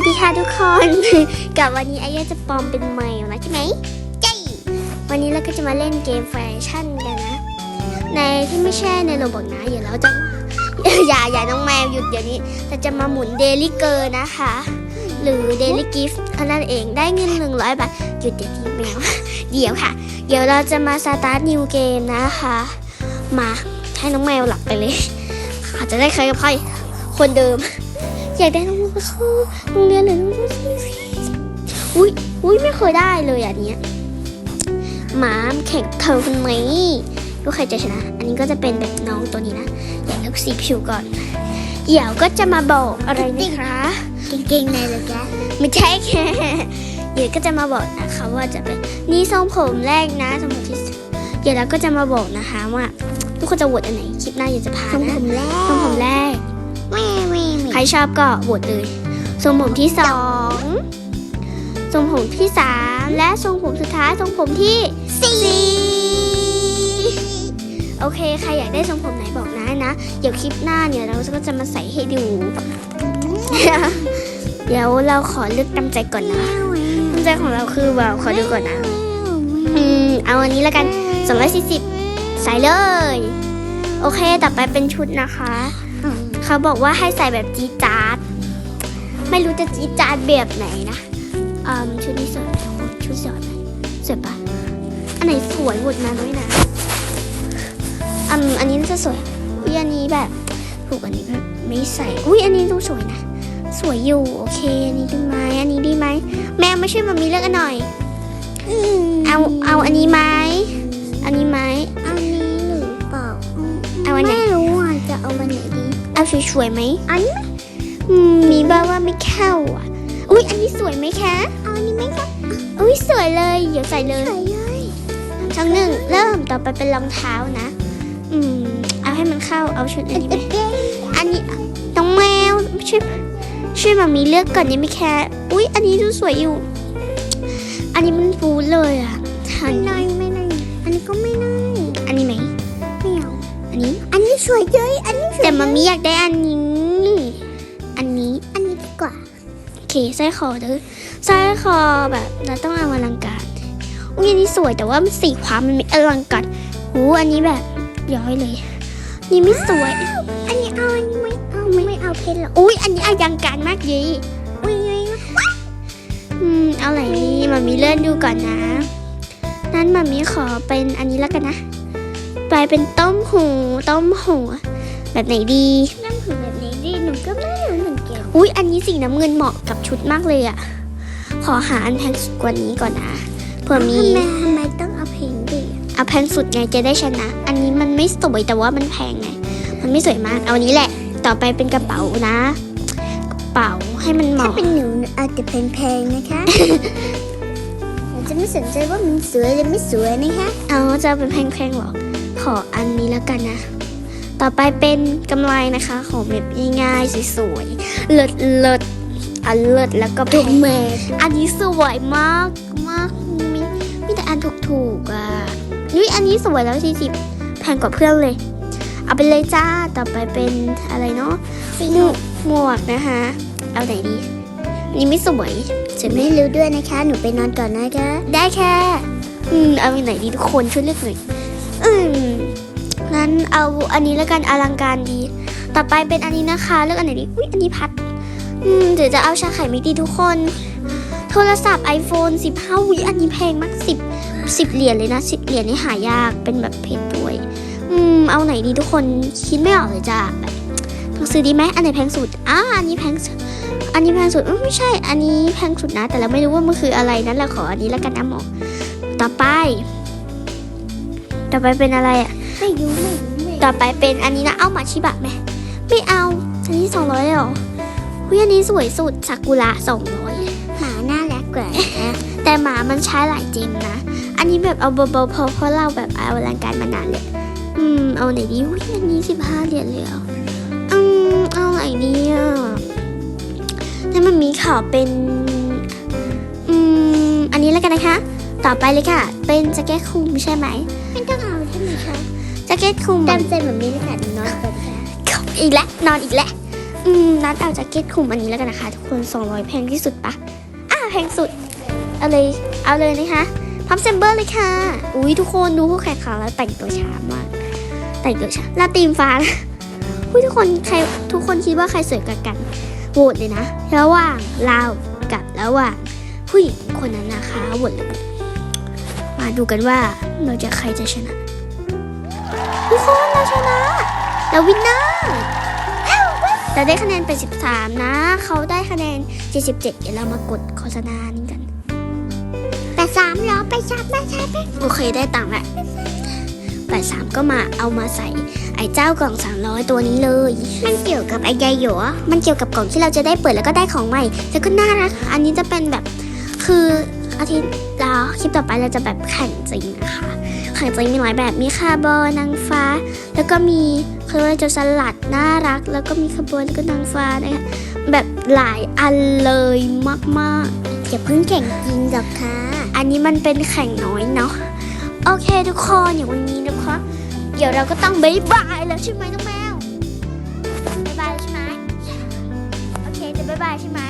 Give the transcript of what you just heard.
วัสดีค่ะทุกคน กับวันนี้ไอยาจะปลอมเป็นแมวนะใช่ไหมใช่วันนี้เราก็จะมาเล่นเกมแฟชั่นกันนะ ในที่ไม่ใช่ในโรบอทนะเดี๋ยวเราจะอย่าอย่าน้องแมวหยุดเดี๋ยวนี้เราจะมาหมุนเดลิเกอร์นะคะ หรือเดลิกิฟต์อันนั้นเองได้เงิน100บาทหยุดเดี๋ยวนี้แมว เดี๋ยวค่ะ เดี๋ยวเราจะมาสตาร์ทนิวเกมนะคะ มาให้น้องแมวหลับไปเลยอาจจะได้เคยกับใครคนเดิม อยากได้น้องแมวเข้าโรงเรียนหรือน้องแมวอุ้ยอุ้ยไม่เคยได้เลยอันเนี้ยหมาแข่งเธอคนไหนก็ใครจะชนะ อันนี้ก็จะเป็นแบบน้องตัวนี้นะ อย่าเลือกสีผิวก่อนเดี๋ยวก็จะมาบอกอะไรนะคะเก่งๆเลยเหรอแกไม่ใช่แค่เดี๋ยวก็จะมาบอกนะคะว่าจะเป็นนี่ทรงผมแรกนะทรงผมที่สองเดี๋ยวเราก็จะมาบอกนะคะว่า ทุกคนจะโหวตอันไหนคลิปหน้าอยากจะพาทรงนะผมแรกทรงผมแรกแม่แม่ใค รชอบก็โหวตเลยทรงผมที่สองทรงผมที่สามและทรงผมสุดท้ายทรงผมที่สี่โอเค ใครอยากได้ทรงผมไหนบอกนะนะ เดี๋ยวคลิปหน้าเนี่ยเราก็จะมาใส่ให้ดู เดี๋ยวเราขอเลือกตามใจก่อนนะตามใจของเราคือแบบขอดูก่อนนะ อืม เอาอันนี้แล้วกัน 240 ใส่เลย โอเค ต่อไปเป็นชุดนะคะ เขาบอกว่าให้ใส่แบบจี๊ดจ๊าดไม่รู้จะจี๊ดจ๊าดแบบไหนนะอืมชุดนี้สวยไหมชุดสวยไหมสวยปะอันไหนสวยหมดมาด้วยนะอืมอันนี้น่าจะสวย อุ้ยอันนี้แบบถูกอันนี้แบบไม่ใส่ อุ้ยอันนี้ดูสวยนะ สวยอยู่โอเค อันนี้ดีไหมอันนี้ดีไหม แม่ไม่ช่วยมามีเลือกกันหน่อยเอาเอาอันนี้ไหมอันนี้ไหมอันนี้หรือเปล่าเอาอันไหนไม่รู้อะจะ เอาวันไหนดีเอาสวยๆไหมอันนี้อืมมีบ้างว่าไม่เข้าอะ อุ้ยอันนี้สวยไหมคะเอาอันนี้ไหมคะอุ้ยสวยเลย เดี๋ยวใส่เลยใส่เลยช่องหนึ่งเริ่มต่อไปเป็นรองเท้านะ อืม เอาให้มันเข้าเอาชุดอันนี้ไหมอันนี้น้องแมวช่วยช่วยมามีเลือกก่อนได้ไหมคะอุ้ยอันนี้ดูสวยอยู่ อันนี้มันฟูเลยอะอัไม่นได้ไม่ได้อันนี้ก็ไม่ได้อันนี้ไหมไม่เอาอันนี้อันนี้ สวยเลยอันนี้สวยแต่มามีอยากได้อันนี้ อันนี้อันนี้ดีกว่าโอเคสร้อยคอเด้อสร้อยคอแบบเราต้องเอาอลังการอุ้ยอันนี้สวยแต่ว่ามันสีความมันไม่อลังการหูอันนี้แบบย้อยเลย นี่ไม่สวย อันนี้เอาอันนี้ไม่เอาไม่เอาเพนหรอกอุ้ยอันนี้อลังการมากยีอุ้ยอุ้ยอืมเอาไหนดีมามีเลื่อนดูก่อนนะนั้นมามีขอเป็นอันนี้แล้วกันนะ ไปเป็นต้มหูต้มหูแบบไหนดีนั่นคือแบบไหนดีหนูก็ไม่รู้เหมือนกันอุ้ยอันนี้สีน้ำเงินเหมาะกับชุดมากเลยอะขอหาอันแพงสุดกว่านี้ก่อนนะเผื่อมีทำไมทำไมต้องเอาเพนดีเอาแพงสุดไงจะได้ชนะ อันนี้มันไม่สวยแต่ว่ามันแพงไงมันไม่สวยมากเอาอันนี้แหละ ต่อไปเป็นกระเป๋านะกระเป๋าให้มันเหถ้ามาะเป็นหนูหนูอาจจะแพงๆนะคะหนูจะไม่สนใจว่ามันสวยหรือไม่สวยนะคะเอาจะเป็นแพงๆหรอ ขออันนี้แล้วกันนะ ต่อไปเป็นกำไรนะคะ ของแบบง่ายๆสวยๆเลิศเลิศอันเลิศแล้วก็แพงแม่อันนี้สวยมากมากมีมีแต่อันถูกๆอะนุ้ยอันนี้สวยแล้วสี่สิบแพงกว่าเพื่อนเลย เอาไปเลยจ้าต่อไปเป็นอะไรเนาะหมวกหมวกนะคะ เอาไหนดีอันนี้ไม่สวยใช่ไหมไม่รู้ด้วยนะคะ หนูไปนอนก่อนนะคะ ได้แค่อืม เอาไปไหนดีทุกคนช่วยเลือกหน่อย อืมงั้นเอาอันนี้แล้วกันอลังการดี ต่อไปเป็นอันนี้นะคะ เลือกอันไหนดีอุ้ยอันนี้พัด อืมเดี๋ยวจะเอาชาไข่ไม่ดีทุกคน โทรศัพท์ iPhone 15วิอันนี้แพงมาก10 10เหรียญเลยนะ10เหรียญนี่หายากเป็นแบบเพชรด้วย อืมเอาไหนดีทุกคนคิดไม่ออกเลยจ้ะแบบต้องซื้อดีไหมอันไหนแพงสุดอ่าอันนี้แพงสุดอันนี้แพงสุดไม่ใช่ อันนี้แพงสุดนะ แต่เราไม่รู้ว่ามันคืออะไรนั้นเราขออันนี้แล้วกันนะหมอต่อไป ต่อไปเป็นอะไรอะ ไม่รู้ไม่รู้ไม่ต่อไปเป็นอันนี้นะ เอามาชิบะไหมไม่เอา อันนี้สองร้อยหรอเฮ้ยอันนี้สวยสุดซากุระสองร้อยหมาน่ารักกว่านะคะแต่หมามันใช้หลายเจมนะ อันนี้แบบเอาเบาๆพอเพราะเราแบบเอาอลังการมานานเลยอืม เอาไหนดีอุ้ยอันนี้สิบห้าเหรียญเลยเหรออืม เอาไหนดีอะแล้วมันมีข่าวเป็น อืม อันนี้แล้วกันนะคะ ต่อไปเลยค่ะ เป็นแจ็คเก็ตคลุมใช่ไหมไม่ต้องเอาใช่ไหมคะแจ็คเก็ตคลุมตามใจแบบนี้เลยค่ะหนูนอนก่อนค่ะอีกแล้วนอนอีกแล้วอือืมนัดเอาแจ็คเก็ตคลุมอันนี้แล้วกันนะคะ ทุกคน200แพงที่สุดปะอะแพงสุด เอาเลยเอาเลยนะคะพับเซมเบอร์เลยค่ะ อุ้ยทุกคนดูผู้แข่งขันแล้วแต่งตัวช้ามาก แต่งตัวช้าลาตีมฟ้านะอุ้ยทุกคนใครทุกคนคิดว่าใครสวยกว่ากันโหวตเลยนะ ระหว่างเรากับระหว่างผู้หญิงคนนั้นนะคะโหวตเลย มาดูกันว่าเราจะใครจะชนะทุกคนเราชนะเราวินเนอร์เราได้คะแนนไป 13 นะ เขาได้คะแนน 77 เดี๋ยวเรามากดโฆษณานี่กันแต่สามเหรอไปชับไปชับไปโอเคได้ตังค์แล้วแต่สามก็มาเอามาใส่ ไอ้เจ้ากล่อง300ตัวนี้เลย มันเกี่ยวกับไอ้ยายหยวมันเกี่ยวกับกล่องที่เราจะได้เปิดแล้วก็ได้ของใหม่แล้วก็น่ารัก อันนี้จะเป็นแบบคือ อาทิตย์แล้วคลิปต่อไปเราจะแบบแข่งจริงนะคะ แข่งจริงมีหลายแบบมีคาร์บอนนางฟ้า แล้วก็มีเขาเรียกว่าจรสลัดน่ารัก แล้วก็มีคาร์บอนแล้วก็นางฟ้านะคะแบบหลายอันเลยมากๆอย่าเพิ่งแข่งจริงหรอกค่ะ อันนี้มันเป็นแข่งน้อยเนาะโอเคทุกคนอย่างวันนี้นะคะ เดี๋ยวเราก็ต้องบายบายแล้วใช่ไหมน้องแมวบายบายใช่ไหมโอเคจะบายบายใช่ไหม